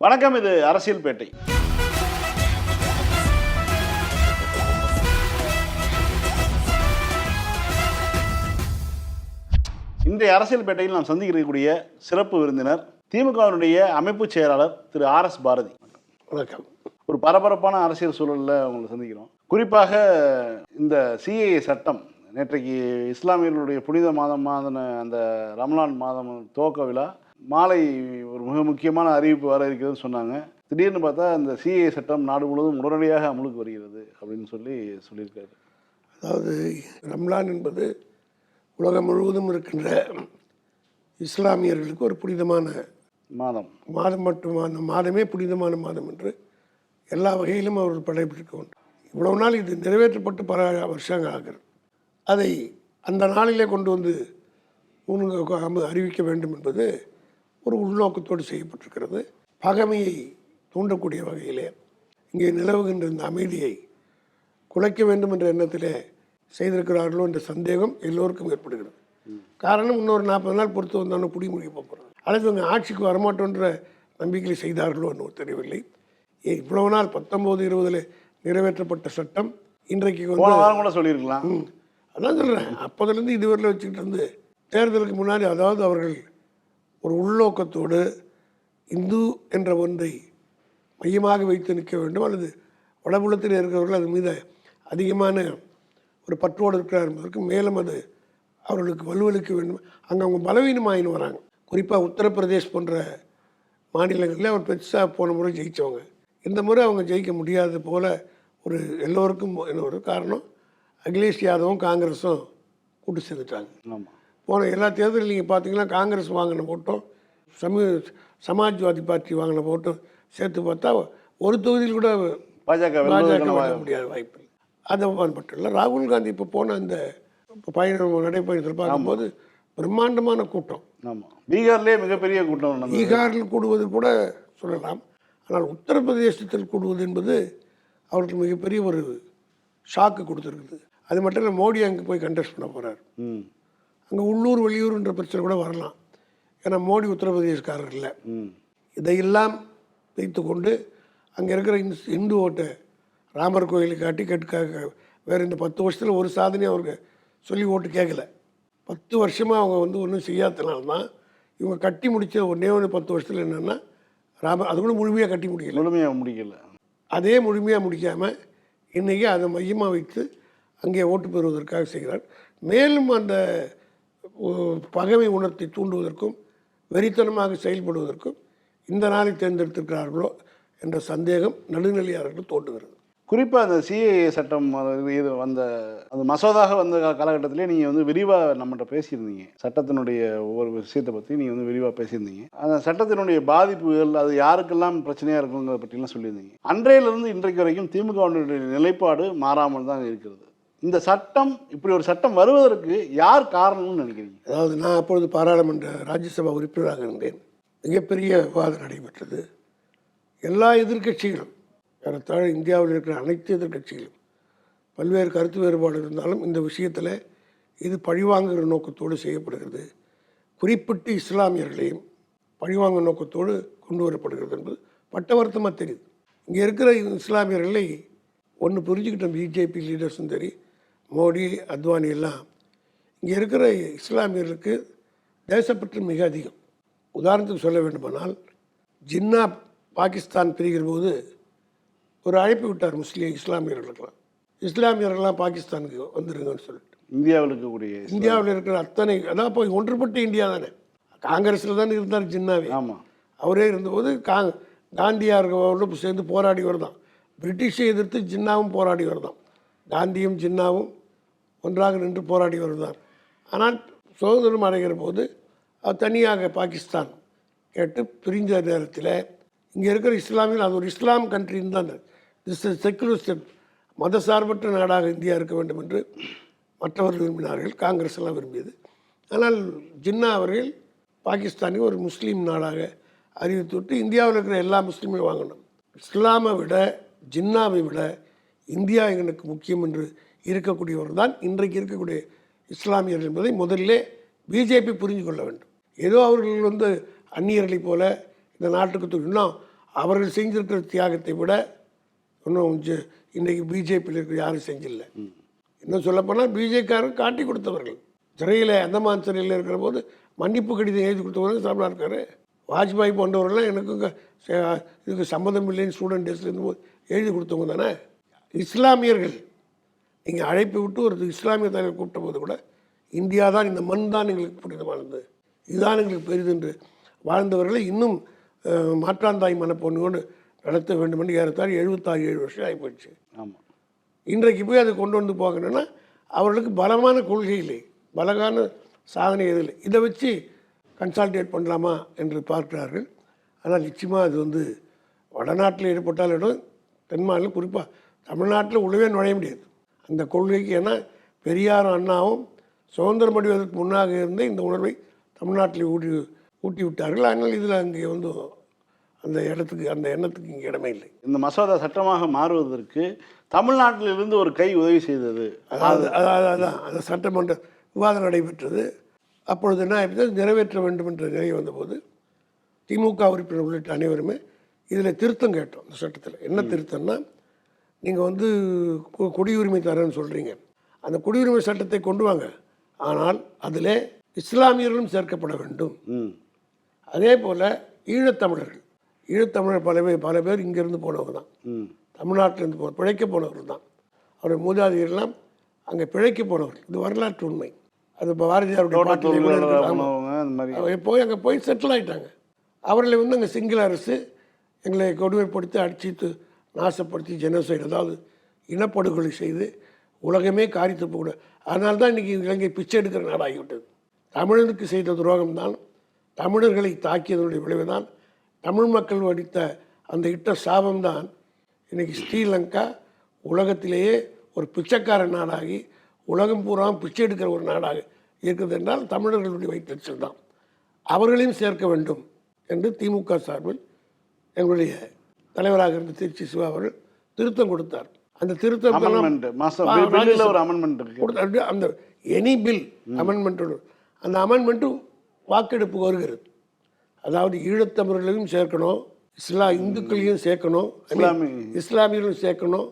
வணக்கம் இது அரசியல் பேட்டை இன்றைய அரசியல் பேட்டையில் நாம் சந்திக்கக்கூடிய சிறப்பு விருந்தினர் திமுகவினுடைய அமைப்பு செயலாளர் திரு ஆர் எஸ் பாரதி. வணக்கம். ஒரு பரபரப்பான அரசியல் சூழலில் உங்களை சந்திக்கிறோம். குறிப்பாக இந்த சிஏஏ சட்டம் நேற்றைக்கு இஸ்லாமியர்களுடைய புனித மாதமான அந்த ரமலான் மாதம் துவக்க விழா மாலை ஒரு மிக முக்கியமான அறிவிப்பு வர இருக்கிறதுன்னு சொன்னாங்க. திடீர்னு பார்த்தா இந்த சிஏஏ சட்டம் நாடு முழுவதும் உடனடியாக அமலுக்கு வருகிறது அப்படின்னு சொல்லி சொல்லியிருக்காரு. அதாவது ரம்லான் என்பது உலகம் முழுவதும் இருக்கின்ற இஸ்லாமியர்களுக்கு ஒரு புனிதமான மாதம். மாதம் மட்டும் அந்த மாதமே புனிதமான மாதம் என்று எல்லா வகையிலும் அவர்கள் படைப்பிடிக்க உண்டு இவ்வளவு நாள் இது நிறைவேற்றப்பட்டு பல வருஷங்கள் ஆகிறது. அதை அந்த நாளிலே கொண்டு வந்து அறிவிக்க வேண்டும் என்பது ஒரு உள்நோக்கத்தோடு செய்யப்பட்டிருக்கிறது. பகைமையை தூண்டக்கூடிய வகையிலே இங்கே நிலவுகின்ற இந்த அமைதியை குலைக்க வேண்டும் என்ற எண்ணத்திலே செய்திருக்கிறார்களோ என்ற சந்தேகம் எல்லோருக்கும் ஏற்படுகிறது. காரணம் இன்னொரு நாற்பது நாள் பொறுத்து வந்தாலும் குடிமொழி போகிறது அல்லது இவங்க ஆட்சிக்கு வரமாட்டோன்ற நம்பிக்கையில் செய்தார்களோ என்னவோ தெரியவில்லை. இவ்வளவு நாள் பத்தொம்போது இருபதில் நிறைவேற்றப்பட்ட சட்டம் இன்றைக்கு கூட சொல்லியிருக்கலாம். அதான் சொல்கிறேன் அப்போதுலேருந்து இதுவரையில் வச்சுக்கிட்டு இருந்து தேர்தலுக்கு முன்னாடி அதாவது அவர்கள் ஒரு உள்நோக்கத்தோடு இந்து என்ற ஒன்றை மையமாக வைத்து நிற்க வேண்டும் அல்லது வடபுலத்தில் இருக்கிறவர்கள் அது மீது அதிகமான ஒரு பற்றோடு இருக்கிறார் என்பதற்கு மேலும் அது அவர்களுக்கு வலுவளிக்க வேண்டும். அங்கே அவங்க பலவீனமாயின்னு வராங்க. குறிப்பாக உத்தரப்பிரதேஷ் போன்ற மாநிலங்களில் அவர் பெருசாக போன முறை ஜெயித்தவங்க இந்த முறை அவங்க ஜெயிக்க முடியாதது போல் ஒரு எல்லோருக்கும் என்ன ஒரு காரணம்? அகிலேஷ் யாதவும் காங்கிரஸும் கூட்டு சேர்ந்துட்டாங்க. ஆமாம் போன எல்லா தேர்தலில் நீங்கள் பார்த்தீங்கன்னா காங்கிரஸ் வாங்கின ஓட்டும் சமூக சமாஜ்வாதி பார்ட்டி வாங்கின ஓட்டும் சேர்த்து பார்த்தா ஒரு தொகுதியில் கூட பாஜக பாஜக முடியாத வாய்ப்பு அது மட்டும் இல்லை ராகுல் காந்தி இப்போ போன அந்த பயணம் நடைப்பயணத்தில் பார்க்கும்போது பிரம்மாண்டமான கூட்டம். ஆமாம் பீகார்லேயே மிகப்பெரிய கூட்டம் பீகாரில் கூடுவது கூட சொல்லலாம். ஆனால் உத்தரப்பிரதேசத்தில் கூடுவது என்பது அவருக்கு மிகப்பெரிய ஒரு ஷாக்கு கொடுத்துருக்குது. அது மட்டும் இல்லை மோடி அங்கே போய் கண்டெஸ்ட் பண்ண போகிறார் ம். அங்கே உள்ளூர் வெளியூர்ன்ற பிரச்சனை கூட வரலாம். ஏன்னா மோடி உத்தரப்பிரதேசக்காரர் இல்லை இதையெல்லாம் வைத்து கொண்டு அங்கே இருக்கிற இந்து இந்து ஓட்டை ராமர் கோயிலுக்கு காட்டி கேட்டுக்காக வேறு இந்த பத்து வருஷத்தில் ஒரு சாதனையும் அவருக்கு சொல்லி ஓட்டு கேட்கல. பத்து வருஷமாக அவங்க வந்து ஒன்றும் செய்யாதனால தான் இவங்க கட்டி முடிச்ச ஒன்றே ஒன்று பத்து வருஷத்தில் என்னென்னா ராமர் அது கூட முழுமையாக கட்டி முடிக்கல. முழுமையாக முடிக்கல. அதே முழுமையாக முடிக்காமல் இன்றைக்கி அதை மையமாக வைத்து அங்கே ஓட்டு பெறுவதற்காக செய்கிறார். மேலும் அந்த பகைமை உணர்த்தை தூண்டுவதற்கும் வெறித்தனமாக செயல்படுவதற்கும் இந்த நாளை தேர்ந்தெடுத்திருக்கிறார்களோ என்ற சந்தேகம் நடுநிலையாளர்கள் தோன்றுகிறது குறிப்பாக அந்த சிஏஏ சட்டம் இது வந்த அந்த மசோதாக வந்த காலகட்டத்திலே நீங்கள் வந்து விரிவாக நம்மகிட்ட பேசியிருந்தீங்க. சட்டத்தினுடைய ஒவ்வொரு விஷயத்தை பற்றி நீங்கள் வந்து விரிவாக பேசியிருந்தீங்க. அந்த சட்டத்தினுடைய பாதிப்புகள் அது யாருக்கெல்லாம் பிரச்சனையாக இருக்குங்கிறத பற்றிலாம் சொல்லியிருந்தீங்க. அன்றையிலிருந்து இன்றைக்கு வரைக்கும் திமுகவினுடைய நிலைப்பாடு மாறாமல் தான் இருக்கிறது. இந்த சட்டம் இப்படி ஒரு சட்டம் வருவதற்கு யார் காரணம்னு நினைக்கிறீங்க? அதாவது நான் அப்பொழுது பாராளுமன்ற ராஜ்யசபா உறுப்பினராக இருந்தேன். மிகப்பெரிய விவாதம் நடைபெற்றது. எல்லா எதிர்க்கட்சிகளும் ஏறத்தாழ இந்தியாவில் இருக்கிற அனைத்து எதிர்க்கட்சிகளும் பல்வேறு கருத்து வேறுபாடு இருந்தாலும் இந்த விஷயத்தில் இது பழிவாங்குகிற நோக்கத்தோடு செய்யப்படுகிறது. குறிப்பிட்டு இஸ்லாமியர்களையும் பழிவாங்கும் நோக்கத்தோடு கொண்டு வரப்படுகிறது என்பது பட்டவர்த்தமாக தெரியுது. இங்கே இருக்கிற இஸ்லாமியர்களை ஒன்று புரிஞ்சுக்கிட்டோம் பிஜேபி லீடர்ஸும் சரி மோடி அத்வானி எல்லாம் இங்கே இருக்கிற இஸ்லாமியர்களுக்கு தேசப்பற்று மிக அதிகம். உதாரணத்துக்கு சொல்ல வேண்டுமானால் ஜின்னா பாகிஸ்தான் பிரிகிற போது ஒரு அழைப்பு விட்டார் முஸ்லீம் இஸ்லாமியர்களுக்கெல்லாம். இஸ்லாமியர்கள்லாம் பாகிஸ்தானுக்கு வந்துருங்கன்னு சொல்லிட்டு. இந்தியாவில் இருக்கக்கூடிய இந்தியாவில் இருக்கிற அத்தனை அதான் போய் ஒன்றுபட்ட இந்தியா தானே. காங்கிரஸில் தானே இருந்தார் ஜின்னாவே. ஆமாம் அவரே இருந்தபோது கா காந்தியார்களோடு சேர்ந்து போராடி வருதான் பிரிட்டிஷை எதிர்த்து ஜின்னாவும் போராடி வருதான் காந்தியும் ஜின்னாவும் ஒன்றாக நின்று போராடி வருவார் ஆனால் சுதந்திரம் அடைகிற போது அது தனியாக பாகிஸ்தான் கேட்டு பிரிஞ்ச நேரத்தில் இங்கே இருக்கிற இஸ்லாமியில் அது ஒரு இஸ்லாம் கண்ட்ரின்னு தான். திஸ் செக்குலர் ஸ்டெப் மதசார்பற்ற நாடாக இந்தியா இருக்க வேண்டும் என்று மற்றவர்கள் விரும்பினார்கள் காங்கிரஸ் எல்லாம் விரும்பியது. ஆனால் ஜின்னா அவர்கள் பாகிஸ்தானை ஒரு முஸ்லீம் நாடாக அறிவித்துவிட்டு இந்தியாவில் இருக்கிற எல்லா முஸ்லீமையும் வாங்கணும். இஸ்லாமை விட ஜின்னாவை விட இந்தியா எங்களுக்கு முக்கியம் என்று இருக்கக்கூடியவர் தான் இன்றைக்கு இருக்கக்கூடிய இஸ்லாமியர்கள் என்பதை முதல்ல பிஜேபி புரிஞ்சு கொள்ள வேண்டும். ஏதோ அவர்கள் வந்து அந்நியர்களைப் போல இந்த நாட்டுக்கு இன்னும் அவர்கள் செஞ்சிருக்கிற தியாகத்தை விட இன்னும் ஜ- பிஜேபியில் இருக்கிற யாரும் செஞ்சில்லை. இன்னும் சொல்லப்போனால் பிஜேக்காரர் காட்டி கொடுத்தவர்கள். சிறையில் அந்தமான் சிறையில் இருக்கிற போது மன்னிப்பு கடிதம் எழுதி கொடுத்தவர்கள் சாப்பிடா இருக்காரு. வாஜ்பாய் போன்றவர்கள்லாம் எனக்கு இதுக்கு சம்மந்தம் இல்லைன்னு ஸ்டூடெண்ட் டேஸ்ல இருந்தபோது எழுதி கொடுத்தவங்க தானே? இஸ்லாமியர்கள் நீங்கள் அழைப்பு விட்டு ஒரு இஸ்லாமிய தலைவர் கூப்பிட்ட போது கூட இந்தியா தான் இந்த மண் தான் எங்களுக்கு புனிதமானது. இதுதான் எங்களுக்கு பெரிது என்று வாழ்ந்தவர்களை இன்னும் மாற்றாந்தாய் மனப்பொண்ணோடு நடத்த வேண்டும் என்று ஏறத்தாழ எழுபத்தாறு ஏழு வருஷம் ஆகி போயிடுச்சு ஆமாம் இன்றைக்கு போய் அதை கொண்டு வந்து போகணும்னா அவர்களுக்கு பலமான கொள்கை இல்லை. பலமான சாதனை எதுவும் இல்லை. இதை வச்சு கன்சால்டேட் பண்ணலாமா என்று பார்க்கிறார்கள். ஆனால் நிச்சயமாக அது வந்து வடநாட்டில் ஏற்பட்டால் இடம் தென் மாநிலம் குறிப்பாக தமிழ்நாட்டில் உள்ளவே நுழைய முடியாது. அந்த கொள்கைக்கு ஏன்னா பெரியாரும் அண்ணாவும் சுதந்திரம் அடைவதற்கு முன்னாக இருந்த இந்த உணர்வை தமிழ்நாட்டில் ஊட்டி ஊட்டி விட்டார்கள் ஆனால் இதில் அங்கே வந்து அந்த இடத்துக்கு அந்த எண்ணத்துக்கு இங்கே இடமே இல்லை. இந்த மசோதா சட்டமாக மாறுவதற்கு தமிழ்நாட்டிலிருந்து ஒரு கை உதவி செய்தது. அதாவது அதாவது அதான் அந்த சட்டமன்ற விவாதம் நடைபெற்றது. அப்பொழுது என்ன ஆயிடுச்சு? நிறைவேற்ற வேண்டும் என்ற நிலை வந்தபோது திமுக உறுப்பினர் உள்ளிட்ட அனைவருமே இதில் திருத்தம் கேட்டோம் இந்த சட்டத்தில். என்ன திருத்தம்னா நீங்கள் வந்து குடியுரிமை தரேன்னு சொல்கிறீங்க அந்த குடியுரிமை சட்டத்தை கொண்டு வாங்க. ஆனால் அதில் இஸ்லாமியர்களும் சேர்க்கப்பட வேண்டும். அதே போல் ஈழத்தமிழர்கள். ஈழத்தமிழர் பல பேர் பல பேர் இங்கேருந்து போனவங்க தான். தமிழ்நாட்டிலேருந்து போ பிழைக்க போனவர்கள் தான். அவருடைய மூதாதையெல்லாம் அங்கே பிழைக்க போனவர்கள். இது வரலாற்று உண்மை. அது இப்போ பாரதியாருடைய போய் அங்கே போய் செட்டில் ஆயிட்டாங்க. அவர்களை வந்து அங்கே சிங்கள அரசு எங்களை கொடுமைப்படுத்தி அடித்து நாசப்படுத்தி ஜெனோசைடு அதாவது இனப்படுகொலை செய்து உலகமே காரி துப்பக்கூடாது அதனால தான் இன்றைக்கி இலங்கை பிச்சை எடுக்கிற நாடாகிவிட்டது. தமிழனுக்கு செய்த துரோகம் தான் தமிழர்களை தாக்கியதனுடைய விளைவு தான் தமிழ் மக்கள் வடித்த அந்த இட்ட சாபம் தான் இன்றைக்கி ஸ்ரீலங்கா உலகத்திலேயே ஒரு பிச்சைக்கார நாடாகி உலகம் பூரா பிச்சை எடுக்கிற ஒரு நாடாக இருக்குது என்றால் தமிழர்களுடைய வைத்தறிச்சல் தான் அவர்களையும் சேர்க்க வேண்டும் என்று திமுக சார்பில் எங்களுடைய தலைவராக இருந்த திருச்சி சிவா அவர்கள் திருத்தம் கொடுத்தார். அந்த திருத்தம் அந்த எனி பில் அமெண்ட்மெண்ட் அந்த அமெண்ட்மெண்ட்டும் வாக்கெடுப்பு வருகிறது அதாவது ஈழத்தமிழர்களையும் சேர்க்கணும் இஸ்லா இந்துக்களையும் சேர்க்கணும் இஸ்லாமியர்களும் சேர்க்கணும்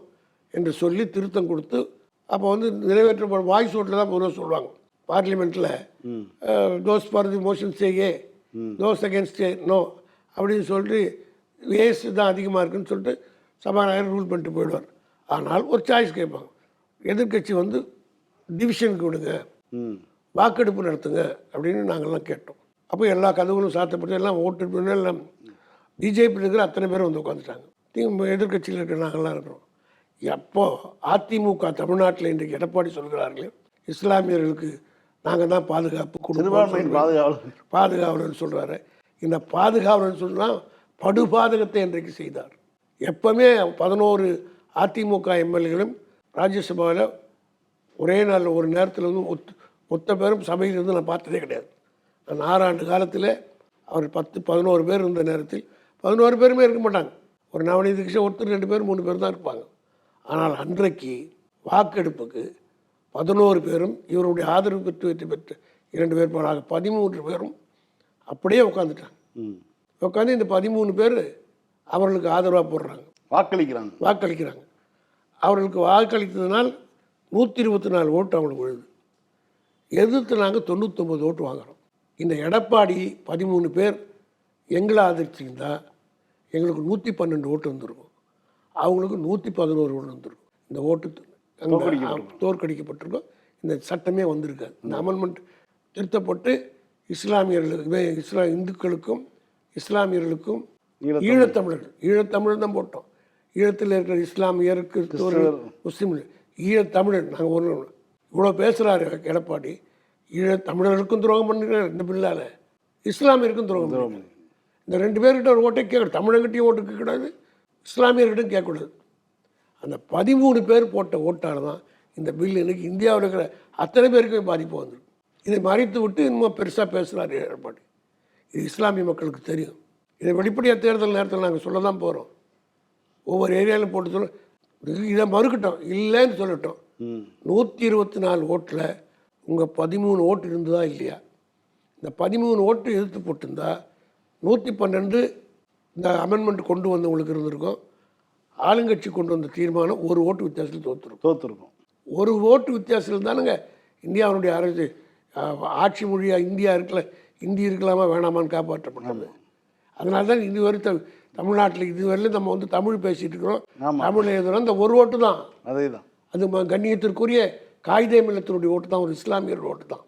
என்று சொல்லி திருத்தம் கொடுத்து அப்போ வந்து நிறைவேற்ற வாய்ஸ் ஓட்டில் தான் பொதுவாக சொல்லுவாங்க. பார்லிமெண்ட்டில் those for the motion aye those against no அப்படின்னு சொல்லிட்டு வேஸ் தான் அதிகமாக இருக்குன்னு சொல்லிட்டு சபாநாயகர் ரூல் பண்ணிட்டு போயிடுவார். ஆனால் ஒரு சாய்ஸ் கேட்பாங்க. எதிர்க்கட்சி வந்து டிவிஷனுக்கு விடுங்க. வாக்கெடுப்பு நடத்துங்க அப்படின்னு நாங்கள்லாம் கேட்டோம். அப்போ எல்லா கதவுகளும் சாத்தப்பட்டு எல்லாம் ஓட்டு எல்லாம் பிஜேபியில் இருக்கிற அத்தனை பேரும் வந்து உட்காந்துட்டாங்க. திமுக எதிர்க்கட்சியில் இருக்கிற நாங்கள்லாம் இருக்கிறோம். எப்போ அதிமுக தமிழ்நாட்டில் இன்றைக்கு எடப்பாடி சொல்கிறார்களே இஸ்லாமியர்களுக்கு நாங்கள் தான் பாதுகாப்பு சிறுபான்மையின் பாதுகாவலர். பாதுகாவலர்னு சொல்கிறாரு இந்த பாதுகாவலர்னு சொன்னால் படுபாதகத்தை இன்றைக்கு செய்தார். எப்பவுமே பதினோரு அதிமுக எம்எல்ஏகளும் ராஜ்யசபாவில் ஒரே நாளில் ஒரு நேரத்தில் வந்து ஒத்து மொத்த பேரும் சபையில் இருந்து நான் பார்த்ததே கிடையாது. நான் ஆறாண்டு காலத்தில் அவர் பத்து பதினோரு பேர் இருந்த நேரத்தில் பதினோரு பேருமே இருக்க மாட்டாங்க. ஒரு நவநீதி கிருஷ்ணன் ஒருத்தர் ரெண்டு பேர் மூணு பேர் தான் இருப்பாங்க. ஆனால் அன்றைக்கு வாக்கெடுப்புக்கு பதினோரு பேரும் இவருடைய ஆதரவு பெற்று வெற்றி பெற்று இரண்டு பேர் போனாங்க பதிமூன்று பேரும் அப்படியே உட்காந்துட்டாங்க ம். உட்காந்து இந்த பதிமூணு பேர் அவர்களுக்கு ஆதரவாக போடுறாங்க. வாக்களிக்கிறாங்க. வாக்களிக்கிறாங்க. அவர்களுக்கு வாக்களித்ததினால் நூற்றி இருபத்தி நாலு ஓட்டு அவங்களுக்கு விழுது. எதிர்த்து நாங்கள் தொண்ணூத்தொம்பது ஓட்டு வாங்குறோம். இந்த எடப்பாடி பதிமூணு பேர் எங்களை ஆதரிச்சிருந்தா எங்களுக்கு நூற்றி பன்னெண்டு ஓட்டு வந்திருக்கும். அவங்களுக்கு நூற்றி பதினோரு ஓட்டு வந்திருக்கும். இந்த ஓட்டு தோற்கடிக்கப்பட்டிருக்கும். தோற்கடிக்கப்பட்டிருக்கும். இந்த சட்டமே வந்திருக்காது. இந்த அமெண்ட்மெண்ட் திருத்தப்பட்டு இஸ்லாமியர்களுக்குமே இஸ்லா இந்துக்களுக்கும் இஸ்லாமியர்களுக்கும் ஈழத்தமிழர். ஈழத்தமிழர்கள் ஈழத்தமிழர் தான் போட்டோம். ஈழத்தில் இருக்கிற இஸ்லாமியர் கிறிஸ்தவர்கள் முஸ்லீம்கள் ஈழத்தமிழர் நாங்கள் ஒன்று இவ்வளோ பேசுகிறாரு எடப்பாடி. ஈழத்தமிழர்களுக்கும் துரோகம் பண்ணிருக்காரு இந்த பில்லால் இஸ்லாமியருக்கும் துரோகம் பண்ணிருக்காரு. இந்த ரெண்டு பேர்கிட்ட ஒரு ஓட்டை கேட்கக்கூடாது தமிழர்கிட்டையும் ஓட்டு கேட்கக்கூடாது இஸ்லாமியர்கிட்டையும் கேட்கக்கூடாது. அந்த பதிமூணு பேர் போட்ட ஓட்டால் தான் இந்த பில் இன்னைக்கு இந்தியாவில் இருக்கிற அத்தனை பேருக்குமே பாதிப்பு வந்திருக்கு. இதை மறைத்து விட்டு இன்னும் பெருசாக பேசுகிறார் எடப்பாடி. இஸ்லாமிய மக்களுக்கு தெரியும். இதை வெளிப்படையாக தேர்தல் நேரத்தில் நாங்கள் சொல்ல தான் போகிறோம் ஒவ்வொரு ஏரியாவிலும் போட்டு சொல்ல இதை மறுக்கட்டும் இல்லைன்னு சொல்லட்டும். நூற்றி இருபத்தி நாலு ஓட்டில் உங்கள் பதிமூணு ஓட்டு இருந்ததா இல்லையா? இந்த பதிமூணு ஓட்டு எதிர்த்து போட்டிருந்தா நூற்றி பன்னெண்டு இந்த அமெண்ட்மெண்ட் கொண்டு வந்தவங்களுக்கு இருந்திருக்கும். ஆளுங்கட்சி கொண்டு வந்த தீர்மானம் ஒரு ஓட்டு வித்தியாசத்தில் தோற்றுருக்கும் தோத்துருக்கும். ஒரு ஓட்டு வித்தியாசத்தில் தானுங்க இந்தியாவுடைய அரசு ஆட்சி மொழியாக இந்தியா இருக்கல இந்தி இருக்கலாமா வேணாமான்னு காப்பாற்றப்பட்டது. அதனால தான் இதுவரை தமிழ்நாட்டில் இதுவரையிலும் நம்ம வந்து தமிழ் பேசிகிட்டு இருக்கிறோம். தமிழ் எழுதுறோம். இந்த ஒரு ஓட்டு தான். அதே தான் அது கண்ணியத்திற்குரிய காகிதே மில்லத்தினுடைய ஓட்டு தான். ஒரு இஸ்லாமியர் ஓட்டு தான்.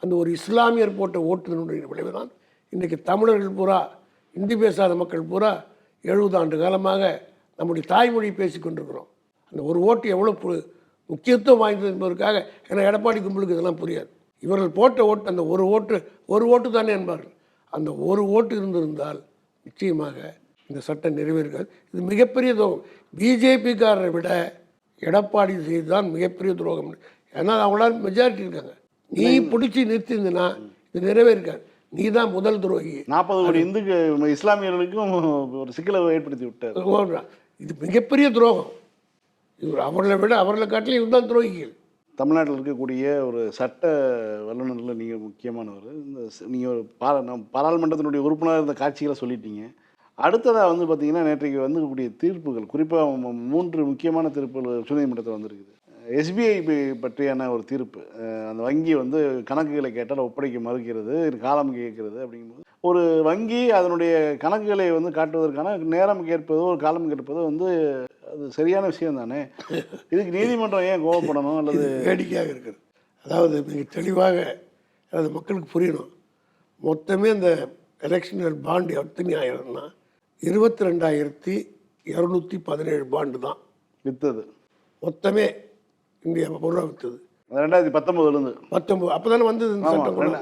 அந்த ஒரு இஸ்லாமியர் போட்ட ஓட்டுதனுடைய விளைவு தான். இன்றைக்கி தமிழர்கள் பூரா இந்தி பேசாத மக்கள் பூரா எழுபது ஆண்டு காலமாக நம்முடைய தாய்மொழி பேசிக் கொண்டிருக்கிறோம். அந்த ஒரு ஓட்டு எவ்வளோ பு- முக்கியத்துவம் வாய்ந்தது என்பதற்காக ஏன்னா எடப்பாடி கும்பலுக்கு இதெல்லாம் புரியாது. இவர்கள் போட்ட ஓட்டு அந்த ஒரு ஓட்டு ஒரு ஓட்டு தானே என்பார்கள். அந்த ஒரு ஓட்டு இருந்திருந்தால் நிச்சயமாக இந்த சட்டம் நிறைவேறுகிறது. இது மிகப்பெரிய துரோகம். பிஜேபிக்காரரை விட எடப்பாடி செய்துதான் மிகப்பெரிய துரோகம். ஏன்னா அவங்களால மெஜாரிட்டி இருக்காங்க. நீ பிடிச்சி நிறுத்திருந்தனா இது நிறைவேறிக்காது நீ தான் முதல் துரோகி. நாற்பது கோடி இந்துக்கு இஸ்லாமியர்களுக்கும் ஒரு சிக்கலை ஏற்படுத்தி விட்டார். இது மிகப்பெரிய துரோகம். இவர் அவர்களை விட அவர்களை காட்டிலும் இதுதான் துரோகிகள். தமிழ்நாட்டில் இருக்கக்கூடிய ஒரு சட்ட வல்லுநரில் நீங்கள் முக்கியமானவர். இந்த நீங்கள் ஒரு பாரா நம் பாராளுமன்றத்தினுடைய உறுப்பினர் இருந்த காட்சிகளை சொல்லிட்டீங்க. அடுத்ததாக வந்து பார்த்தீங்கன்னா நேற்றைக்கு வந்துக்கூடிய தீர்ப்புகள் குறிப்பாக மூன்று முக்கியமான தீர்ப்புகள் உச்சநீதிமன்றத்தில் வந்திருக்குது. எஸ்பிஐ பற்றியான ஒரு தீர்ப்பு. அந்த வங்கி வந்து கணக்குகளை கேட்டால் ஒப்படைக்க மறுக்கிறது காலம் கேட்கிறது அப்படிங்கும்போது. ஒரு வங்கி அதனுடைய கணக்குகளை வந்து காட்டுவதற்கான நேரம் கேட்பதோ ஒரு காலம் கேட்பதோ வந்து அது சரியான விஷயம் தானே? இதுக்கு நீதிமன்றம் ஏன் கோவப்படணும் அல்லது வேடிக்கையாக இருக்குது. அதாவது மிக தெளிவாக அது மக்களுக்கு புரியணும். மொத்தமே இந்த எலெக்ஷனல் பாண்டு எத்தனை ஆயிரம்னா இருபத்தி ரெண்டாயிரத்தி இரநூத்தி பதினேழு பாண்டு தான். வித்தது. மொத்தமே இந்தியா பொருளாக விற்றது ரெண்டாயிரத்தி பத்தொன்பதுலேருந்து. பத்தொம்பது அப்போ தானே வந்தது?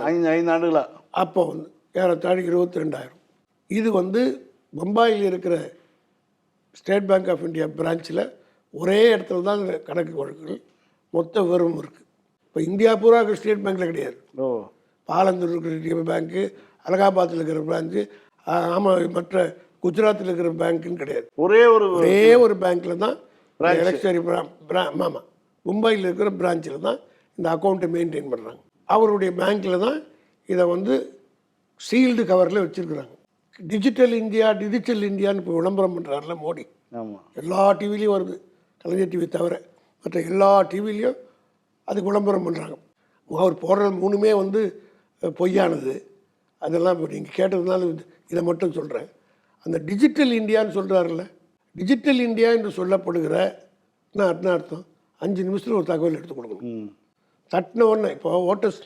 ஐந்து ஐந்து ஆண்டுகளா? அப்போ வந்து ஏறத்தாழ இருபத்தி ரெண்டாயிரம் இது வந்து பம்பாயில் இருக்கிற ஸ்டேட் பேங்க் ஆஃப் இந்தியா பிரான்ச்சில் ஒரே இடத்துல தான் கணக்கு வழக்குகள் மொத்த விவரமும் இருக்குது இப்போ இந்தியா பூரா இருக்கிற ஸ்டேட் பேங்க்கில் கிடையாது. ஓ. பாலந்தூர் இருக்கிற பேங்க்கு அலகாபாத்தில் இருக்கிற பேங்க்கு ஆமாம் மற்ற குஜராத்தில் இருக்கிற பேங்க்குன்னு கிடையாது. ஒரே ஒரு ஒரே ஒரு பேங்க்கில் தான் எலக்ஷரி ஆமாம் மும்பையில் இருக்கிற பிரான்ச்சில் தான் இந்த அக்கௌண்ட்டை மெயின்டைன் பண்ணுறாங்க அவருடைய பேங்க்கில் தான் இதை வந்து சீல்டு கவரில் வச்சுருக்குறாங்க. டிஜிட்டல் இந்தியா டிஜிட்டல் இந்தியான்னு இப்போ விளம்பரம் பண்ணுறாருல மோடி. ஆமாம் எல்லா டிவிலையும் வருது. கலைஞர் டிவி தவிர மற்ற எல்லா டிவிலையும் அதுக்கு விளம்பரம் பண்ணுறாங்க அவர் போடுற மூணுமே வந்து பொய்யானது. அதெல்லாம் இப்போ நீங்கள் கேட்டதுனால இது- இதை மட்டும் சொல்கிறேன் அந்த டிஜிட்டல் இந்தியான்னு சொல்கிறாருல்ல டிஜிட்டல் இந்தியா என்று சொல்லப்படுகிற என்ன அர்த்தம்? அஞ்சு நிமிஷத்தில் ஒரு தகவல் எடுத்து கொடுக்கணும். தட்டின உடனே இப்போ ஓட்டர்ஸ்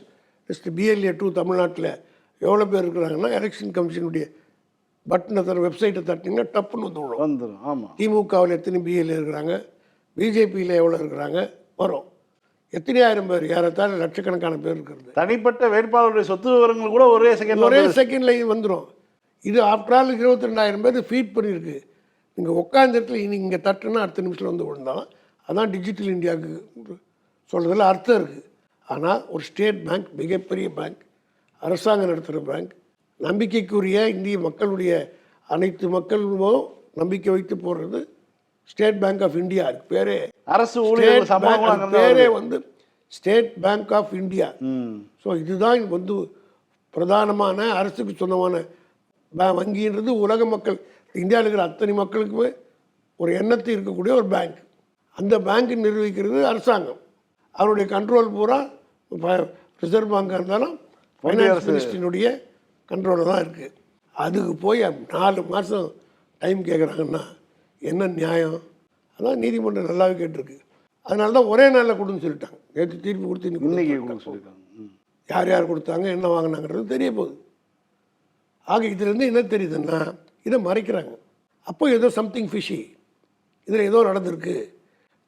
லிஸ்ட் பிஎல்ஏ டூ தமிழ்நாட்டில் எவ்வளோ பேர் இருக்கிறாங்கன்னா எலெக்ஷன் கமிஷனுடைய பட்டனை தர வெப்சைட்டை தட்டினீங்கன்னா டப்புன்னு வந்து விடும் வந்துடும் ஆமாம் திமுகவில் எத்தனை பிஎல்ஏ இருக்கிறாங்க? பிஜேபியில் எவ்வளோ இருக்கிறாங்க? வரும். எத்தனை ஆயிரம் பேர்? ஏறத்தாழ லட்சக்கணக்கான பேர் இருக்கிறது. தனிப்பட்ட வேட்பாளருடைய சொத்து விவரங்கள் கூட ஒரே செகண்ட் ஒரே செகண்டில் இது வந்துடும் இது ஆஃப்டர் ஆல் இருபத்தி ரெண்டாயிரம் பேர் ஃபீட் பண்ணியிருக்கு. நீங்கள் உட்காந்த இடத்துல இனி இங்கே தட்டுன்னா அடுத்த நிமிஷத்தில் வந்து விழுந்தாலும் அதான் டிஜிட்டல் இந்தியாவுக்கு சொல்கிறதுல அர்த்தம் இருக்குது ஆனால் ஒரு ஸ்டேட் பேங்க் மிகப்பெரிய பேங்க் அரசாங்கம் நடத்துகிற பேங்க் நம்பிக்கைக்குரிய இந்திய மக்களுடைய அனைத்து மக்களும் நம்பிக்கை வைத்து போடுறது ஸ்டேட் பேங்க் ஆஃப் இந்தியா அதுக்கு பேரே அரசு பேரே வந்து State Bank of India so இதுதான் வந்து பிரதானமான அரசுக்கு சொந்தமான வங்கின்றது உலக மக்கள். இந்தியாவில் இருக்கிற அத்தனை மக்களுக்குமே ஒரு எண்ணத்தை இருக்கக்கூடிய ஒரு பேங்க் அந்த பேங்க் நிர்வகிக்கிறது அரசாங்கம். அவருடைய கண்ட்ரோல் பூரா ரிசர்வ் பேங்காக இருந்தாலும் ஃபைனான்ஸ் மினிஸ்ட்ரியினுடைய கண்ட்ரோலில் தான் இருக்குது அதுக்கு போய் நாலு மாதம் டைம் கேட்குறாங்கன்னா என்ன நியாயம்? அதான் நீதிமன்றம் நல்லாவே கேட்டிருக்கு. அதனால தான் ஒரே நாளில் கொடுன்னு சொல்லிட்டாங்க. நேற்று தீர்ப்பு கொடுத்து இன்னைக்கு ம். யார் யார் கொடுத்தாங்க என்ன வாங்கினாங்கிறது தெரிய போகுது. ஆக இதுலேருந்து என்ன தெரியுதுன்னா இதை மறைக்கிறாங்க. அப்போ ஏதோ சம்திங் ஃபிஷி இதில் ஏதோ நடந்திருக்கு.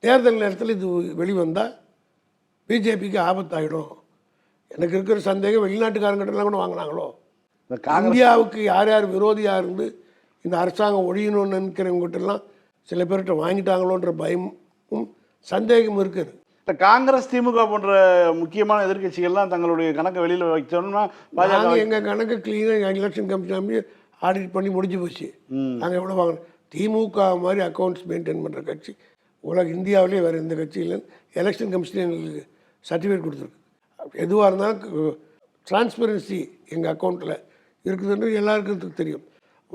தேர்தல் நேரத்தில் இது வெளிவந்தால் பிஜேபிக்கு ஆபத்தாயிடும். எனக்கு இருக்கிற சந்தேகம் வெளிநாட்டுக்காரங்கிட்டலாம் கூட வாங்கினாங்களோ? இந்தியாவுக்கு யார் யார் விரோதியாக இருந்து இந்த அரசாங்கம் ஒழியணும்னு நினைக்கிறவங்ககிட்டலாம் சில பேர்கிட்ட வாங்கிட்டாங்களோன்ற பயமும் சந்தேகமும் இருக்குது. இந்த காங்கிரஸ் திமுக போன்ற முக்கியமான எதிர்க்கட்சிகள்லாம் தங்களுடைய கணக்கை வெளியில் வைச்சோம்னா பாஜக நாங்கள் எங்கள் கணக்கு க்ளீனாக எலெக்ஷன் கமிஷன் ஆடிட் பண்ணி முடிஞ்சு போச்சு. நாங்கள் எவ்வளோ வாங்கணும் திமுக மாதிரி அக்கௌண்ட்ஸ் மெயின்டைன் பண்ணுற கட்சி. உலக இந்தியாவிலே வேறு எந்த கட்சியிலும் எலெக்ஷன் கமிஷன் எங்களுக்கு சர்டிஃபிகேட் கொடுத்துருக்கு. எதுவாக இருந்தாலும் டிரான்ஸ்பரன்சி எங்கள் அக்கௌண்ட்டில் இருக்குதுன்றது எல்லாருக்கும் தெரியும்.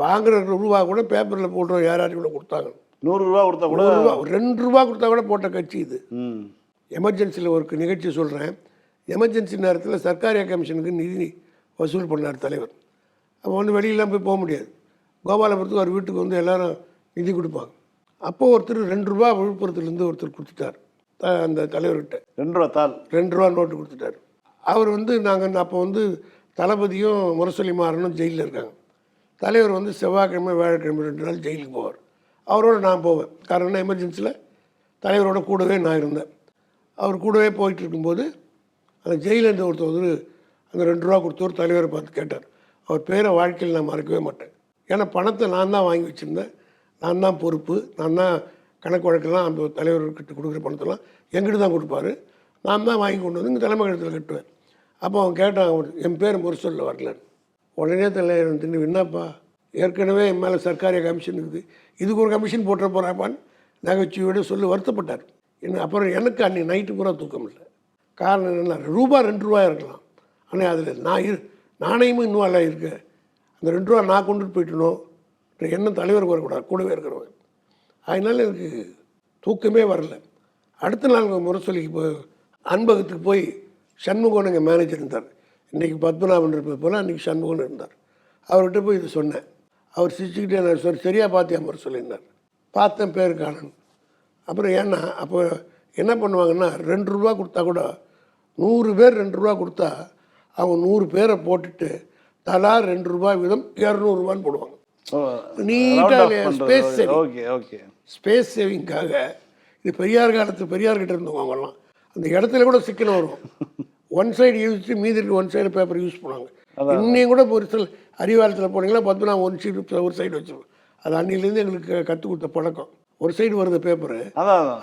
வாங்குற ரூபா கூட பேப்பரில் போடுறோம் யார் யார் இவ்வளோ கொடுத்தாங்க? நூறு ரூபா கொடுத்தா கூட ரூபா ரெண்டு ரூபா கொடுத்தா கூட போட்ட கட்சி இது. எமர்ஜென்சியில் ஒரு நிகழ்ச்சி சொல்கிறேன் எமர்ஜென்சி நேரத்தில் சர்க்காரிய கமிஷனுக்கு நிதி வசூல் பண்ணார் தலைவர். அப்போ வந்து வெளியெல்லாம் போய் போக முடியாது. கோபாலபுரத்துக்கு ஒரு வீட்டுக்கு வந்து எல்லாரும் நிதி கொடுப்பாங்க. அப்போ ஒருத்தர் ரெண்டு ரூபா விழுப்புரத்துலேருந்து ஒருத்தர் கொடுத்துட்டார். த- அந்த தலைவர்கிட்ட. ரெண்டு ரூபா தாள். ரெண்டு ரூபா நோட்டு கொடுத்துட்டாரு. அவர் வந்து நாங்கள் அப்போ வந்து தளபதியும் முரசொலி மாறனும் ஜெயிலில் இருக்காங்க. தலைவர் வந்து செவ்வாய்க்கிழமை வியாழக்கிழமை ரெண்டு நாள் ஜெயிலுக்கு போவார். அவரோட நான் போவேன். காரணம் எமர்ஜென்சியில் தலைவரோட கூடவே நான் இருந்தேன். அவர் கூடவே போயிட்டு இருக்கும்போது அந்த ஜெயிலேருந்து ஒருத்தர் வந்து அந்த ரெண்டு ரூபா கொடுத்தவர் தலைவரை பார்த்து கேட்டார். அவர் பேரை வாழ்க்கையில் நான் மறக்கவே மாட்டேன். ஏன்னா பணத்தை நான் தான் வாங்கி வச்சுருந்தேன். நான் தான் பொறுப்பு நான் தான் கணக்கு வழக்கெல்லாம் அந்த தலைவர்கிட்ட கொடுக்குற பணத்தெல்லாம் எங்கிட்ட தான் கொடுப்பாரு. நான் தான் வாங்கி கொண்டு வந்து இங்கே தலைமை கட்டுவேன். அப்போ அவன் கேட்டான் என் பேர் முரசொல்ல வரலன்னு உடனே தலைவர் தின்னு என்னப்பா ஏற்கனவே என் மேலே சர்க்காரிய கமிஷன் இருக்குது. இதுக்கு ஒரு கமிஷன் போட்டுற போகிறாப்பான்னு நகைச்சுவையோட சொல்லி வருத்தப்பட்டார். என்ன அப்புறம் எனக்கு அன்றைக்கி நைட்டு பூரா தூக்கம் இல்லை. காரணம் என்னென்னா ரூபா ரெண்டு ரூபா இருக்கலாம். ஆனால் அதில் நான் இரு நாணயமும் இன்னும் இருக்கேன் அந்த ரெண்டு ரூபா நான் கொண்டுட்டு போயிட்டணும் எண்ணம் தலைவருக்கு வரக்கூடாது கூடவே இருக்கிறவங்க அதனால எனக்கு தூக்கமே வரல. அடுத்த நாள் முரசொலிக்கு போய் அன்பகத்துக்கு போய் சண்முகன் எங்கள் மேனேஜர் இருந்தார். இன்றைக்கி பத்மநாபன் இருப்பது போல் அன்றைக்கி சண்முகன் இருந்தார். அவர்கிட்ட போய் இது சொன்னேன். அவர் சிரிச்சுக்கிட்டே நான் சொல் சரியாக பார்த்தியா முரசொலின்னார் பார்த்தேன் பேர் காணன் அப்புறம் ஏன்னா அப்போ என்ன பண்ணுவாங்கன்னா ரெண்டு ரூபா கொடுத்தா கூட நூறு பேர் ரெண்டு ரூபா கொடுத்தா அவங்க நூறு பேரை போட்டுட்டு தலா ரெண்டு ரூபாய் வீதம் இரநூறுவான்னு போடுவாங்க. நீட்டாக space saving okay okay space சேவிங்காக இது பெரியார் காலத்து பெரியார் கிட்ட இருந்தவங்க அவங்கெல்லாம். அந்த இடத்துல கூட சிக்கல் வரும். ஒன் சைடு யூஸ் மீதி இருக்க ஒன் சைடு பேப்பர் யூஸ் பண்ணுவாங்க. இன்னையும் கூட ஒரு சில அறிவாலயத்தில் போனீங்களா பார்த்தீங்கன்னா ஒன் சைடு ஒரு சைடு வச்சுருவோம். அது அன்னிலேருந்து எங்களுக்கு கற்றுக் கொடுத்த பழக்கம். ஒரு சைடு வருது பேப்பரு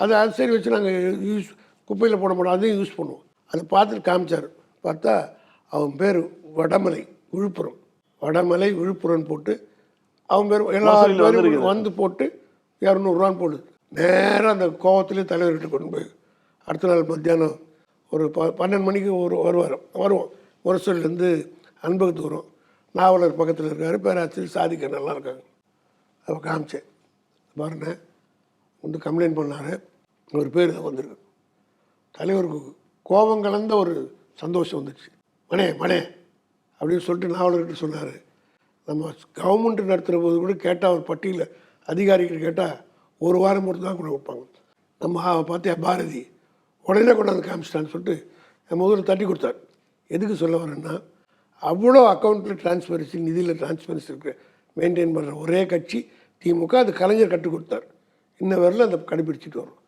அது அது சைடு வச்சு நாங்கள் யூஸ் குப்பையில் போட மாட்டோம். அதையும் யூஸ் பண்ணுவோம். அதை பார்த்துட்டு காமிச்சார். பார்த்தா அவன் பேர் வடமலை விழுப்புரம். வடமலை விழுப்புரம் போட்டு அவன் பேர் எல்லா பேரும். வந்து போட்டு இரநூறுவான்னு போடுது. நேராக அந்த கோவத்திலே தலைவர்கிட்ட கொண்டு போய் அடுத்த நாள் மத்தியானம் ஒரு ப பன்னெண்டு மணிக்கு ஒரு வருவார். வருவோம். முரசொலிலேருந்து அன்பகத்து வரும் நாவலர் பக்கத்தில் இருக்கார். பேராசிரியர் சாதிக்க நல்லா இருக்காங்க. அப்போ காமிச்சேன். பாருங்க வந்து கம்ப்ளைண்ட் பண்ணார். ஒரு பேர் தான் வந்திருக்கு. தலைவருக்கு கோபம் கலந்த ஒரு சந்தோஷம் வந்துச்சு. மணே மணே அப்படின்னு சொல்லிட்டு நாவலர்கிட்ட சொன்னார். நம்ம கவர்மெண்ட் நடத்துகிற போது கூட கேட்டால் ஒரு பட்டியலில் அதிகாரிகள் கேட்டால் ஒரு வாரம் மட்டும் தான் கூட வைப்பாங்க. நம்ம பார்த்தியா பாரதி உடனே கொண்டாந்து காமிச்சிட்டான்னு சொல்லிட்டு என் முதல்ல தட்டி கொடுத்தார். எதுக்கு சொல்ல வரேன்னா அவ்வளோ அக்கௌண்ட்டில் டிரான்ஸ்பரன்சி நிதியில் டிரான்ஸ்பரன்சி இருக்கு மெயின்டைன் பண்ணுற ஒரே கட்சி திமுக அது கலைஞர் கற்றுக் கொடுத்தார். இன்ன வரல அதை கடைபிடிச்சிட்டு வரோம்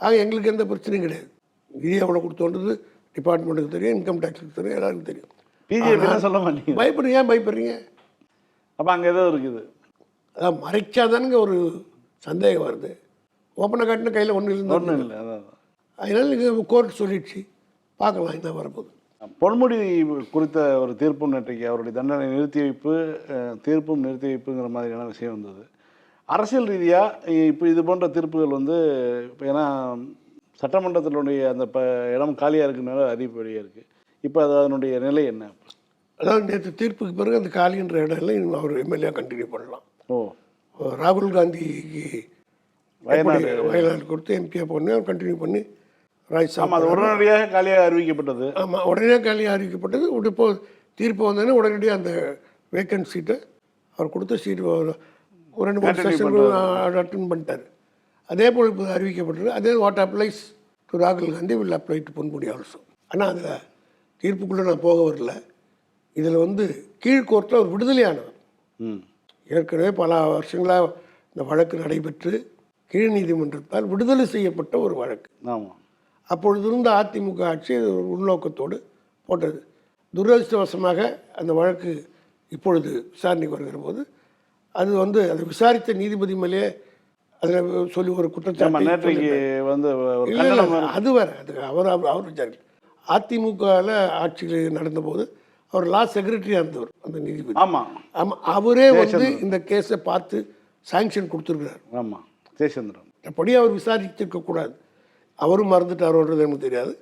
ஆக எங்களுக்கு எந்த பிரச்சனையும் கிடையாது. நிதி எவ்வளோ கொடுத்தோன்றது டிபார்ட்மெண்ட்டுக்கு தெரியும் இன்கம் டேக்ஸுக்கு தெரியும் எல்லாருக்கும் தெரியும். பிஜேபி சொல்ல மாட்டீங்க பயப்படுறீங்க ஏன் பயப்படுறீங்க? அப்போ அங்கே ஏதோ இருக்குது. அதான் மறைச்சாதானுங்க ஒரு சந்தேகம் வருது. ஓப்பனாக காட்டின கையில் ஒன்றும் இல்லை ஒன்றும் இல்லை அதான் அதான். அதனால கோர்ட் சொல்லிடுச்சு. பார்க்கலாம் என்ன வரப்போகுது. பொன்முடி குறித்த ஒரு தீர்ப்பும் நேற்றைக்கு அவருடைய தண்டனை நிறுத்தி வைப்பு தீர்ப்பும் நிறுத்தி வைப்புங்கிற மாதிரியான விஷயம் வந்தது. அரசியல் ரீதியாக இப்போ இது போன்ற தீர்ப்புகள் வந்து இப்போ ஏன்னா சட்டமன்றத்தினுடைய அந்த ப இடம் காலியாக இருக்குனால வெளியே இருக்குது இப்போ அது அதனுடைய நிலை என்ன? அதாவது நேற்று தீர்ப்புக்கு பிறகு அந்த காலின்ற இடம் எல்லாம் இன்னும் அவர் எம்எல்ஏ கண்டினியூ பண்ணலாம். ஓ. ராகுல் காந்திக்கு வயநாடு. வயநாடு கொடுத்து எம்பியாக பண்ணி அவர் கண்டினியூ பண்ணி ராஜ்யசபா ஆமாம் அது உடனடியாக காலியாக அறிவிக்கப்பட்டது. ஆமாம் உடனே காலி அறிவிக்கப்பட்டது. இப்போ தீர்ப்பு வந்தோடனே உடனடியாக அந்த வேக்கன்ட் சீட்டை அவர் கொடுத்த சீட்டு ஒரு ரெண்டு மூணு செஷன் அட்டன் பண்ணிட்டார். அதே போல் இப்போ அறிவிக்கப்பட்டது. அதே வாட் அப்ளைஸ் டு ராகுல் Gandhi will apply to Ponmudi also ஆனால் அதில் தீர்ப்புக்குள்ளே நான் போக வரல. இதில் வந்து கீழ்கோர்ட்டில் ஒரு விடுதலையானவர். ஏற்கனவே பல வருஷங்களாக இந்த வழக்கு நடைபெற்று கீழ் நீதிமன்றத்தால் விடுதலை செய்யப்பட்ட ஒரு வழக்கு. ஆமாம். அப்பொழுது இருந்த அதிமுக ஆட்சி ஒரு உள்நோக்கத்தோடு போட்டது. துரதிருஷ்டவசமாக அந்த வழக்கு இப்பொழுது விசாரணைக்கு வருகிற போது அது வந்து அதை விசாரித்த நீதிபதி மேலேயே அதில் சொல்லி ஒரு குற்றச்சாட்டு வந்து அது வேற அது அவர் அவர் அவர் விசாரிக்கல. அதிமுகவில் ஆட்சியில் நடந்தபோது அவர் லா செக்ரட்டரியாக இருந்தவர் அந்த நீதிபதி. ஆமாம் ஆமாம் அவரே வந்து இந்த கேஸை பார்த்து சாங்ஷன் கொடுத்துருக்கிறார். ஆமாம் ஜெயச்சந்திரன். அப்படி அவர் விசாரிச்சிருக்கக்கூடாது அவரும் மறந்துட்டாரோன்றது எனக்கு தெரியாது.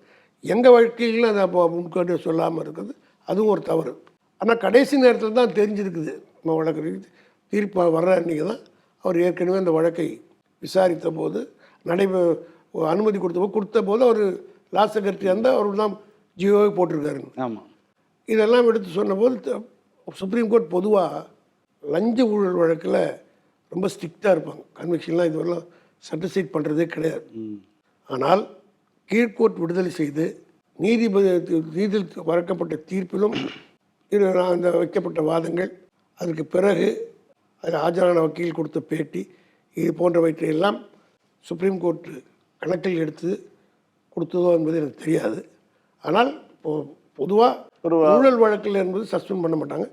எங்கள் வாழ்க்கையில் அதை அப்போ முன்கூட்டி சொல்லாமல் இருக்குது அதுவும் ஒரு தவறு. ஆனால் கடைசி நேரத்தில் தான் தெரிஞ்சிருக்குது. நம்ம வழக்கு தீர்ப்பு வர்ற அன்றைக்கி தான் அவர் ஏற்கனவே அந்த வழக்கை விசாரித்த போது நடைபெ அனுமதி கொடுத்த போது கொடுத்த போது அவர் லாஸ்ட் செக்ரட்டரி இருந்தால் அவர் தான் ஜியோவை போட்டிருக்காருங்க ஆமாம் இதெல்லாம் எடுத்து சொன்னபோது சுப்ரீம் கோர்ட் பொதுவாக லஞ்ச ஊழல் வழக்கில் ரொம்ப ஸ்ட்ரிக்டாக இருப்பாங்க. கன்விக்ஷன்லாம் இதுவரைலாம் சட்டிஸ்ஃபைட் பண்ணுறதே கிடையாது. ஆனால் கீழ்கோர்ட் விடுதலை செய்து நீதிபதி நீதியில் வழங்கப்பட்ட தீர்ப்பிலும் இரு அந்த வைக்கப்பட்ட வாதங்கள் அதற்கு பிறகு அதில் ஆஜரான வக்கீல் கொடுத்த பேட்டி இது போன்றவற்றையெல்லாம் சுப்ரீம் கோர்ட் கணக்கில் எடுத்து கொடுத்ததோ என்பது எனக்கு தெரியாது. ஆனால் பொதுவாக ஒரு ஊழல் வழக்கில் என்பது சஸ்பெண்ட் பண்ண மாட்டாங்க.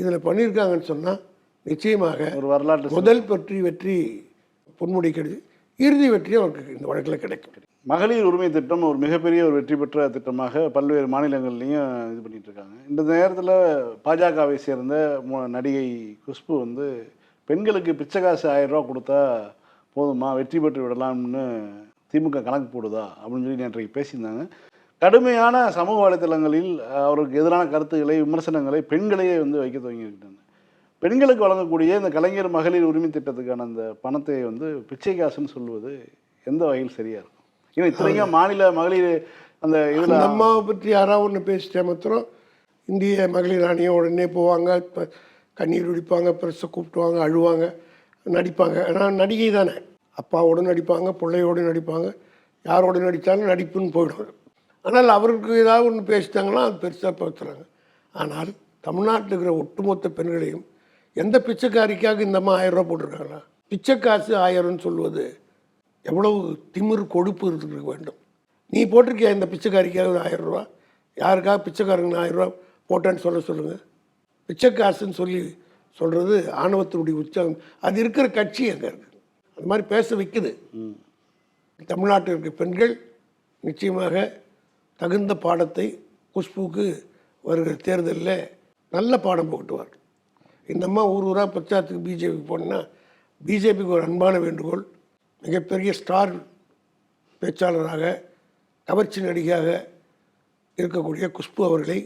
இதில் பண்ணியிருக்காங்கன்னு சொன்னால் நிச்சயமாக ஒரு வரலாற்று முதல் வெற்றி வெற்றி பொன்முடி கிடைச்சு இறுதி வெற்றி அவருக்கு இந்த வழக்கில் கிடைக்கும். மகளிர் உரிமை திட்டம் ஒரு மிகப்பெரிய ஒரு வெற்றி பெற்ற திட்டமாக பல்வேறு மாநிலங்கள்லையும் இது பண்ணிட்டு இருக்காங்க. இந்த நேரத்தில் பாஜகவை சேர்ந்த நடிகை குஷ்பு வந்து பெண்களுக்கு பிச்சை காசு ஆயிரம் ரூபா கொடுத்தா போதுமா? வெற்றி பெற்று விடலாம்னு திமுக கணக்கு போடுதா? அப்படின்னு சொல்லி நேற்றைக்கு பேசியிருந்தாங்க. கடுமையான சமூக வலைத்தளங்களில் அவருக்கு எதிரான கருத்துக்களை விமர்சனங்களை பெண்களையே வந்து வைக்க துவங்கியிருக்காங்க பெண்களுக்கு வழங்கக்கூடிய இந்த கலைஞர் மகளிர் உரிமை திட்டத்துக்கான அந்த பணத்தை வந்து பிச்சை காசுன்னு சொல்லுவது எந்த வகையில் சரியா இருக்கும்? ஏன்னா இத்தனைக்கும் மாநில மகளிர் அந்த இதில் அம்மாவை பற்றி யாராவது ஒன்று பேசிட்டே மாத்திரம் இந்திய மகளிர் ஆணையம் உடனே போவாங்க இப்போ கண்ணீர் குடிப்பாங்க ப்ரெஸ்ஸை கூப்பிட்டுவாங்க அழுவாங்க நடிப்பாங்க. ஆனால் நடிகை தானே. அப்பாவோடு நடிப்பாங்க பிள்ளையோடு நடிப்பாங்க யாரோடு நடித்தாலும் நடிப்புன்னு போயிடும். ஆனால் அவருக்கு ஏதாவது ஒன்று பேசிட்டாங்கன்னா அது பெருசாக பேசுகிறாங்க ஆனால் தமிழ்நாட்டில் இருக்கிற ஒட்டுமொத்த பெண்களையும் எந்த பிச்சைக்காரிக்காக இந்த அம்மா ஆயிரம் ரூபா போட்டிருக்காங்களா? பிச்சை காசு ஆயிரம்னு சொல்வது எவ்வளவு திமிரு கொழுப்பு இருக்க வேண்டும். நீ போட்டிருக்கியா இந்த பிச்சைக்காரிக்காக ஆயிரம் ரூபா யாருக்காக பிச்சைக்காரங்க ஆயிரம் ரூபா போட்டேன்னு சொல்ல சொல்லுங்கள் பிச்சை காசுன்னு சொல்லி சொல்கிறது ஆணவத்தினுடைய உச்சம் அது இருக்கிற கட்சி அங்கே இருக்குது அது மாதிரி பேச வைக்குது. தமிழ்நாட்டில் இருக்க பெண்கள் நிச்சயமாக தகுந்த பாடத்தை குஷ்புக்கு வருகிற தேர்தலில் நல்ல பாடம் போட்டுவார் இந்த அம்மா ஊர் ஊராக பிரச்சாரத்துக்கு பிஜேபி போனா பிஜேபிக்கு ஒரு அன்பான வேண்டுகோள் மிகப்பெரிய ஸ்டார் பேச்சாளராக கவர்ச்சி நடிகையாக இருக்கக்கூடிய குஷ்பு அவர்களை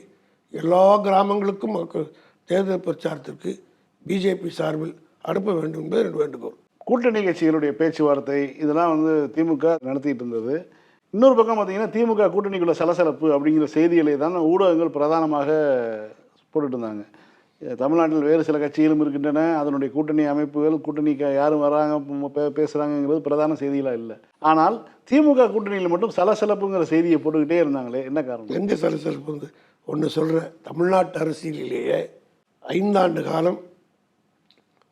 எல்லா கிராமங்களுக்கும் மக்கள் தேர்தல் பிரச்சாரத்திற்கு பிஜேபி சார்பில் அனுப்ப வேண்டும் என்பது வேண்டுகோள். கூட்டணி கட்சிகளுடைய பேச்சுவார்த்தை இதெல்லாம் வந்து திமுக நடத்திட்டு இருந்தது. இன்னொரு பக்கம் பார்த்தீங்கன்னா திமுக கூட்டணிக்குள்ள சலசலப்பு அப்படிங்கிற செய்திகளை தான் ஊடகங்கள் பிரதானமாக போட்டுட்டு இருந்தாங்க தமிழ்நாட்டில் வேறு சில கட்சிகளும் இருக்கின்றன. அதனுடைய கூட்டணி அமைப்புகள் கூட்டணிக்கு யாரும் வராங்க பேசுகிறாங்கங்கிறது பே- பிரதான செய்திகளாக இல்லை. ஆனால் திமுக கூட்டணியில் மட்டும் சலசலப்புங்கிற செய்தியை போட்டுக்கிட்டே இருந்தாங்களே என்ன காரணம்? எந்த சலசலப்பு வந்து? ஒன்று சொல்கிறேன் தமிழ்நாட்டு அரசியலிலேயே ஐந்தாண்டு காலம்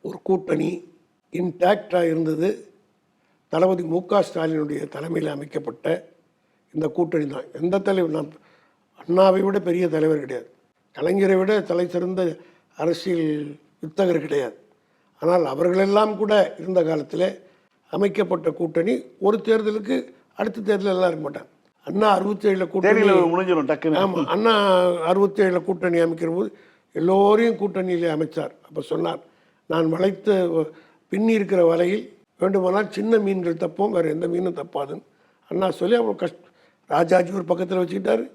ஒரு கூட்டணி இன்டாக்டாக இருந்தது. தளபதி மு க ஸ்டாலினுடைய தலைமையில் அமைக்கப்பட்ட இந்த கூட்டணி தான். எந்த தலைவர் நான் அண்ணாவை விட பெரிய தலைவர் கிடையாது. கலைஞரை விட தலை சிறந்த அரசியல் வித்தகர் கிடையாது. ஆனால் அவர்களெல்லாம் கூட இருந்த காலத்தில் அமைக்கப்பட்ட கூட்டணி ஒரு தேர்தலுக்கு அடுத்த தேர்தல் எல்லாம் இருக்க மாட்டாங்க அண்ணா அறுபத்தேழில் கூட்டணி முடிஞ்சிடும் டக்குன்னு. ஆமாம் அண்ணா அறுபத்தேழில் கூட்டணி அமைக்கிற போது எல்லோரையும் கூட்டணியில் அமைச்சார். அப்போ சொன்னார் நான் வளைத்த பின்னி இருக்கிற வலையில் வேண்டுமானால் சின்ன மீன்கள் தப்போம் வேறு எந்த மீனும் தப்பாதுன்னு அண்ணா சொல்லி அப்புறம் கஷ்ட ராஜாஜி ஒரு பக்கத்தில் வச்சுக்கிட்டாரு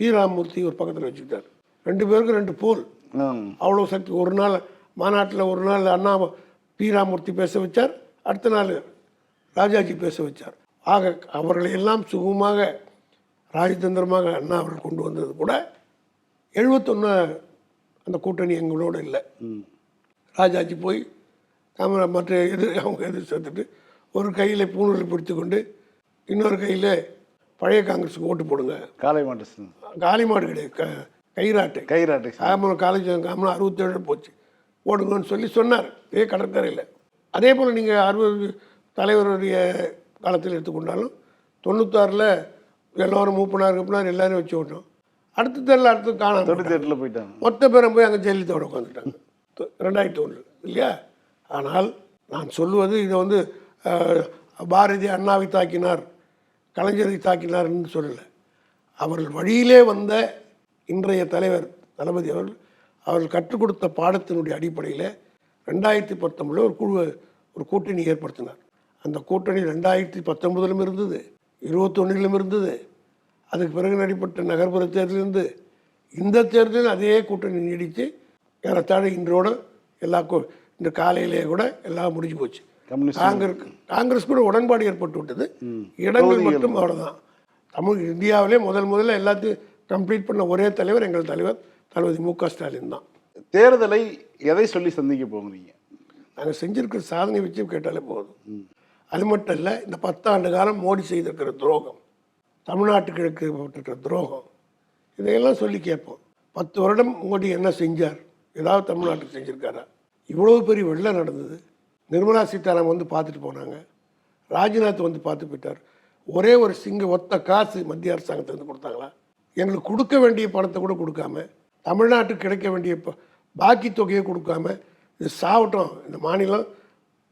பி ராமமூர்த்தி ஒரு பக்கத்தில் வச்சுக்கிட்டார். ரெண்டு பேருக்கும் ரெண்டு போல். அவ்வளோ சக்தி. ஒரு நாள் மாநாட்டில் ஒரு நாள் அண்ணா பி ராமூர்த்தி பேச வச்சார் அடுத்த நாள் ராஜாஜி பேச வச்சார். ஆக அவர்களை எல்லாம் சுகமாக ராஜதந்திரமாக அண்ணா அவர்கள் கொண்டு வந்தது கூட எழுபத்தொன்று அந்த கூட்டணி எங்களோட இல்லை. ராஜாஜி போய் காமரா மற்ற எதிர் அவங்க எதிர் சேர்த்துட்டு ஒரு கையில் பூணூலை பிடித்து கொண்டு இன்னொரு கையில் பழைய காங்கிரஸுக்கு ஓட்டு போடுங்க. காளை மாட்டு சின்னம். காளி மாடு கிடையாது க கயிறாட்டு. கயிறாட்டை சின்னம். காமரம் காலேஜ் காமரம் அறுபத்தேழு போச்சு. ஓடுங்கன்னு சொல்லி சொன்னார். இதே கடற்கரையில் அதே போல் நீங்கள் அறுபது தலைவருடைய காலத்தில் எடுத்துக்கொண்டாலும் தொண்ணூத்தாறில் எல்லோரும் மூப்பனார் மூப்பனார் எல்லாரும் வச்சு ஓட்டோம் அடுத்த தேர்தல் அடுத்து காணாம தொண்ணூத்தி எட்டுல போயிட்டாங்க. மொத்த பேரும் போய் அங்கே ஜெயலலிதாவோட உட்காந்துட்டாங்க ரெண்டாயிரத்தி ஒன்று இல்லையா? ஆனால் நான் சொல்லுவது இதை வந்து பாரதி அண்ணாவை தாக்கினார் கலைஞரை தாக்கினார்னு சொல்லலை. அவர்கள் வழியிலே வந்த இன்றைய தலைவர் தளபதி அவர்கள் அவர்கள் கற்றுக் கொடுத்த பாடத்தினுடைய அடிப்படையில் ரெண்டாயிரத்தி பத்தொம்பதில் ஒரு குழு ஒரு கூட்டணி ஏற்படுத்தினார். அந்த கூட்டணி ரெண்டாயிரத்தி பத்தொன்பதிலும் இருந்தது இருபத்தொன்னிலும் இருந்தது. அதுக்கு பிறகு நடைபெற்ற நகர்ப்புற தேர்தலிருந்து இந்த தேர்தலில் அதே கூட்டணி நீடித்து ஏறத்தாழ இன்றோடு எல்லா இந்த காலையிலேயே கூட எல்லாம் முடிஞ்சு போச்சு. காங்கிரஸ் காங்கிரஸ் கூட உடன்பாடு ஏற்பட்டு விட்டது. இடங்கள் மட்டும் அவ்வளோதான் தமிழ் இந்தியாவிலே முதல் முதல்ல எல்லாத்தையும் கம்ப்ளீட் பண்ண ஒரே தலைவர் எங்கள் தலைவர் தளபதி மு க ஸ்டாலின் தான். தேர்தலை எதை சொல்லி சந்திக்க போகிறீங்க? நாங்கள் செஞ்சிருக்கிற சாதனை வச்சு கேட்டாலே போதும். அது மட்டும் இல்லை இந்த பத்தாண்டு காலம் மோடி செய்திருக்கிற துரோகம் தமிழ்நாட்டுக்கு இழைக்கப்பட்டிருக்கிற துரோகம் இதையெல்லாம் சொல்லி கேட்போம். பத்து வருடம் மோடி என்ன செஞ்சார்? ஏதாவது தமிழ்நாட்டுக்கு செஞ்சுருக்காரா? இவ்வளோ பெரிய வெள்ளம் நடந்தது. நிர்மலா சீதாராமன் வந்து பார்த்துட்டு போனாங்க. ராஜ்நாத் வந்து பார்த்து போயிட்டார். ஒரே ஒரு சிங்க ஒத்த காசு மத்திய அரசாங்கத்துலேருந்து கொடுத்தாங்களா? எங்களுக்கு கொடுக்க வேண்டிய பணத்தை கூட கொடுக்காம தமிழ்நாட்டுக்கு கிடைக்க வேண்டிய ப- பாக்கி தொகையை கொடுக்காம இது சாவட்டும். இந்த மாநிலம்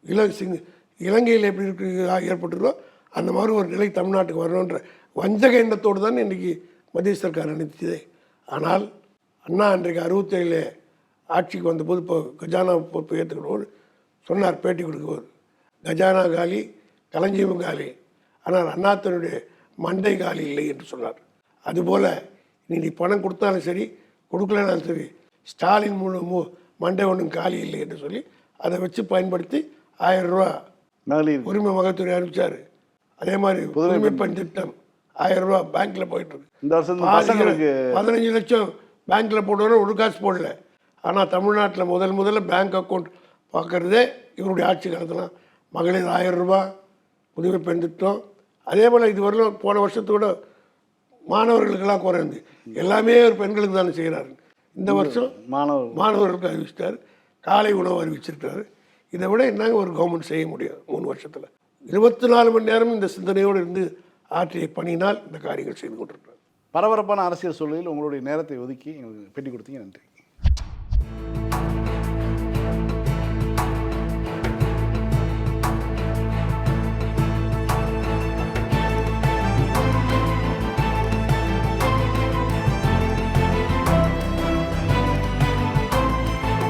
இல சிங் இலங்கையில் எப்படி இருக்கு ஏற்பட்டுருக்கோ அந்த மாதிரி ஒரு நிலை தமிழ்நாட்டுக்கு வரணுன்ற வஞ்சக எண்ணத்தோடு தான் இன்றைக்கி மத்திய சர்க்கார் நினைத்ததே ஆனால் அண்ணா அன்றைக்கு அறுபத்தேழு ஆட்சிக்கு வந்தபோது இப்போ கஜானா பொறுப்பு ஏற்றுக்கிறவர் சொன்னார் பேட்டி கொடுக்குவார் கஜானா காலி களஞ்சியம் காலி. ஆனால் அண்ணாத்தனுடைய மண்டை காலி இல்லை என்று சொன்னார். அதுபோல் நீ நீ பணம் கொடுத்தாலும் சரி கொடுக்கலனாலும் சரி ஸ்டாலின் மூணு மூ மண்டை ஒன்றும் காலி இல்லை என்று சொல்லி அதை வச்சு பயன்படுத்தி ஆயிரம் ரூபா மகளிர் உரிமை மகத்துறை அறிவிச்சார் அதே மாதிரி புதுமை பெண் திட்டம் ஆயிரம் ரூபா பேங்க்ல போயிட்டு இருக்கு. பதினஞ்சு லட்சம் பேங்க்ல போட்டவரை ஒரு காசு போடல. ஆனால் தமிழ்நாட்டில் முதல் முதல்ல பேங்க் அக்கௌண்ட் பார்க்கறதே இவருடைய ஆட்சி காலத்தில் மகளிர் ஆயிரம் ரூபாய் புதுமை பெண் திட்டம் அதே போல் இது வரலும் போன வருஷத்தோட மாணவர்களுக்கெல்லாம் குறைந்து எல்லாமே ஒரு பெண்களுக்கு தானே செய்கிறாரு இந்த வருஷம் மாணவர். மாணவர்களுக்கு அறிவிச்சிட்டார். காலை உணவு அறிவிச்சிருக்காரு. இதை விட என்னங்க ஒரு கவர்மெண்ட் செய்ய முடியும் மூணு வருஷத்தில்? இருபத்தி நாலு மணி நேரம் இந்த சிந்தனையோடு இருந்து ஆற்றிய பணியினால் இந்த காரியங்கள் செய்து கொண்டிருக்கிறார். பரபரப்பான அரசியல் சூழலில் உங்களுடைய நேரத்தை ஒதுக்கி எங்களுக்கு பேட்டி கொடுத்தீங்க நன்றி. Thank you.